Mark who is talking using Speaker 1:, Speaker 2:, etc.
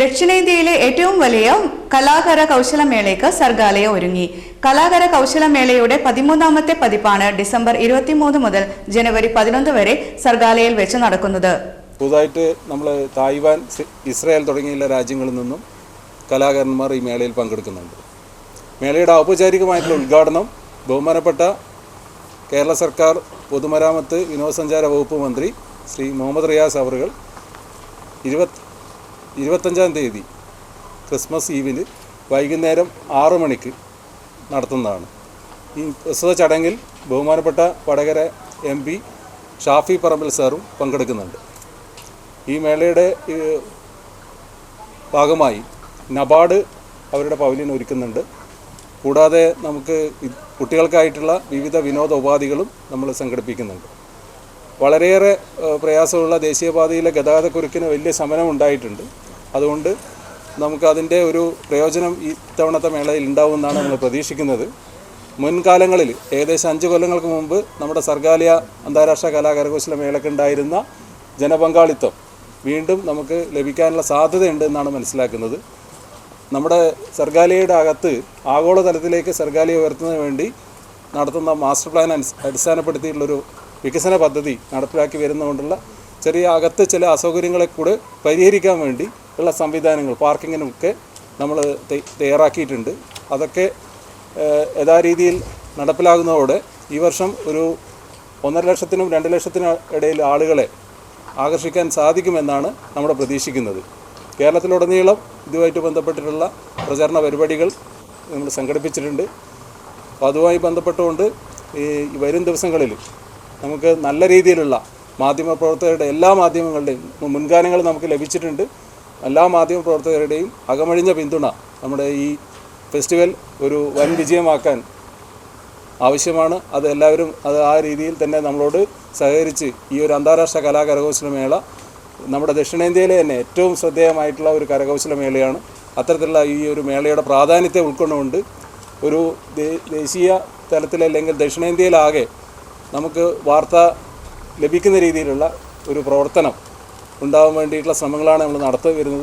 Speaker 1: ദക്ഷിണേന്ത്യയിലെ ഏറ്റവും വലിയ കലാകര കൗശലമേളയ്ക്ക് സർഗാലയ ഒരുങ്ങി. കലാകര കൗശലമേളയുടെ പതിമൂന്നാമത്തെ പതിപ്പാണ് ഡിസംബർ ഇരുപത്തിമൂന്ന് മുതൽ ജനുവരി പതിനൊന്ന് വരെ സർഗാലയിൽ വെച്ച് നടക്കുന്നത്.
Speaker 2: പുതുതായിട്ട് നമ്മൾ തായ്വാൻ ഇസ്രായേൽ തുടങ്ങിയുള്ള രാജ്യങ്ങളിൽ നിന്നും കലാകാരന്മാർ ഈ മേളയിൽ പങ്കെടുക്കുന്നുണ്ട്. മേളയുടെ ഔപചാരികമായിട്ടുള്ള ഉദ്ഘാടനം ബഹുമാനപ്പെട്ട കേരള സർക്കാർ പൊതുമരാമത്ത് വിനോദസഞ്ചാര വകുപ്പ് മന്ത്രി ശ്രീ മുഹമ്മദ് റിയാസ് അവറുകൾ ഇരുപത് ഇരുപത്തഞ്ചാം തീയതി ക്രിസ്മസ് ഈവിൽ വൈകുന്നേരം ആറു മണിക്ക് നടത്തുന്നതാണ്. ഈ പ്രസ്തുത ചടങ്ങിൽ ബഹുമാനപ്പെട്ട വടകര എം പി ഷാഫി പറമ്പിൽ സാറും പങ്കെടുക്കുന്നുണ്ട്. ഈ മേളയുടെ ഭാഗമായി നബാർഡ് അവരുടെ പവലിയൻ ഒരുക്കുന്നുണ്ട്. കൂടാതെ നമുക്ക് കുട്ടികൾക്കായിട്ടുള്ള വിവിധ വിനോദ ഉപാധികളും നമ്മൾ സംഘടിപ്പിക്കുന്നുണ്ട്. വളരെയേറെ പ്രയാസമുള്ള ദേശീയപാതയിലെ ഗതാഗതക്കുരുക്കിന് വലിയ ശമനം ഉണ്ടായിട്ടുണ്ട്. അതുകൊണ്ട് നമുക്കതിന്റെ ഒരു പ്രയോജനം ഈ ഇത്തവണത്തെ മേളയിൽ ഉണ്ടാവുമെന്നാണ് നമ്മൾ പ്രതീക്ഷിക്കുന്നത്. മുൻകാലങ്ങളിൽ ഏകദേശം അഞ്ച് കൊല്ലങ്ങൾക്ക് മുമ്പ് നമ്മുടെ സർഗാലയ അന്താരാഷ്ട്ര കലാകരകൗശല മേളയ്ക്കുണ്ടായിരുന്ന ജനപങ്കാളിത്തം വീണ്ടും നമുക്ക് ലഭിക്കാനുള്ള സാധ്യതയുണ്ട് എന്നാണ് മനസ്സിലാക്കുന്നത്. നമ്മുടെ സർഗാലയയുടെ അകത്ത് ആഗോളതലത്തിലേക്ക് സർഗാലയ ഉയർത്തുന്നതിന് വേണ്ടി നടത്തുന്ന മാസ്റ്റർ പ്ലാൻ അടിസ്ഥാനപ്പെടുത്തിയിട്ടുള്ളൊരു വികസന പദ്ധതി നടപ്പിലാക്കി വരുന്നതുകൊണ്ടുള്ള ചെറിയ അകത്ത് ചില അസൗകര്യങ്ങളെ കൂടെ പരിഹരിക്കാൻ വേണ്ടി ഉള്ള സംവിധാനങ്ങൾ പാർക്കിങ്ങിനൊക്കെ നമ്മൾ തയ്യാറാക്കിയിട്ടുണ്ട്. അതൊക്കെ യഥാരീതിയിൽ നടപ്പിലാകുന്നതോടെ ഈ വർഷം ഒരു ഒന്നര ലക്ഷത്തിനും രണ്ട് ലക്ഷത്തിനും ഇടയിൽ ആളുകളെ ആകർഷിക്കാൻ സാധിക്കുമെന്നാണ് നമ്മുടെ പ്രതീക്ഷിക്കുന്നത്. കേരളത്തിലുടനീളം ഇതുമായിട്ട് ബന്ധപ്പെട്ടിട്ടുള്ള പ്രചരണ പരിപാടികൾ നമ്മൾ സംഘടിപ്പിച്ചിട്ടുണ്ട്. അപ്പോൾ അതുമായി ബന്ധപ്പെട്ടുകൊണ്ട് ഈ വരും ദിവസങ്ങളിൽ നമുക്ക് നല്ല രീതിയിലുള്ള മാധ്യമ മാധ്യമപ്രവർത്തകരുടെ എല്ലാ മാധ്യമങ്ങളുടെയും മുൻഗാനങ്ങൾ നമുക്ക് ലഭിച്ചിട്ടുണ്ട്. എല്ലാ മാധ്യമ പ്രവർത്തകരുടെയും അകമഴിഞ്ഞ പിന്തുണ നമ്മുടെ ഈ ഫെസ്റ്റിവൽ ഒരു വൻ വിജയമാക്കാൻ ആവശ്യമാണ്. അത് എല്ലാവരും അത് ആ രീതിയിൽ തന്നെ നമ്മളോട് സഹകരിച്ച് ഈ ഒരു അന്താരാഷ്ട്ര കലാകരകൗശല മേള നമ്മുടെ ദക്ഷിണേന്ത്യയിലെ തന്നെ ഏറ്റവും ശ്രദ്ധേയമായിട്ടുള്ള ഒരു കരകൗശല മേളയാണ്. അത്തരത്തിലുള്ള ഈ ഒരു മേളയുടെ പ്രാധാന്യത്തെ ഉൾക്കൊണ്ടുകൊണ്ട് ഒരു ദേശീയ തലത്തിൽ അല്ലെങ്കിൽ ദക്ഷിണേന്ത്യയിലാകെ നമുക്ക് വാർത്ത ലഭിക്കുന്ന രീതിയിലുള്ള ഒരു പ്രവർത്തനം ഉണ്ടാകാൻ വേണ്ടിയിട്ടുള്ള ശ്രമങ്ങളാണ് നമ്മൾ നടത്തി വരുന്നത്.